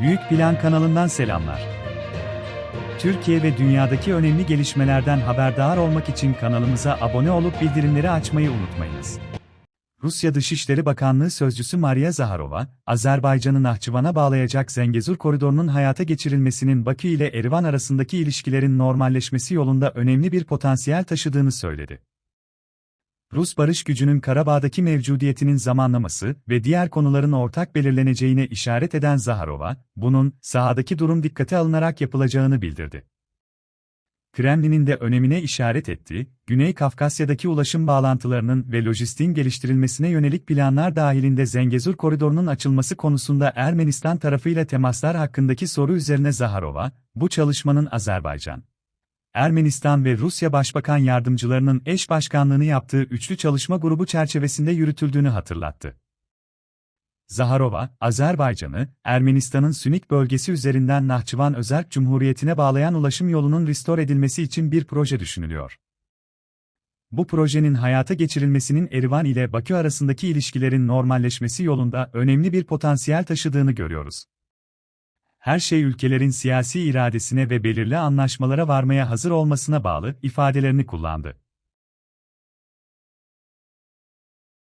Büyük Plan kanalından selamlar. Türkiye ve dünyadaki önemli gelişmelerden haberdar olmak için kanalımıza abone olup bildirimleri açmayı unutmayınız. Rusya Dışişleri Bakanlığı Sözcüsü Maria Zaharova, Azerbaycan'ı Nahçıvan'a bağlayacak Zengezur koridorunun hayata geçirilmesinin Bakü ile Erivan arasındaki ilişkilerin normalleşmesi yolunda önemli bir potansiyel taşıdığını söyledi. Rus barış gücünün Karabağ'daki mevcudiyetinin zamanlaması ve diğer konuların ortak belirleneceğine işaret eden Zaharova, bunun sahadaki durum dikkate alınarak yapılacağını bildirdi. Kremlin'in de önemine işaret etti, Güney Kafkasya'daki ulaşım bağlantılarının ve lojistiğin geliştirilmesine yönelik planlar dahilinde Zengezur koridorunun açılması konusunda Ermenistan tarafıyla temaslar hakkındaki soru üzerine Zaharova, bu çalışmanın Azerbaycan, Ermenistan ve Rusya Başbakan Yardımcılarının eş başkanlığını yaptığı üçlü çalışma grubu çerçevesinde yürütüldüğünü hatırlattı. Zaharova, Azerbaycan'ı, Ermenistan'ın Sünik bölgesi üzerinden Nahçıvan Özerk Cumhuriyeti'ne bağlayan ulaşım yolunun restore edilmesi için bir proje düşünülüyor. Bu projenin hayata geçirilmesinin Erivan ile Bakü arasındaki ilişkilerin normalleşmesi yolunda önemli bir potansiyel taşıdığını görüyoruz. Her şey ülkelerin siyasi iradesine ve belirli anlaşmalara varmaya hazır olmasına bağlı ifadelerini kullandı.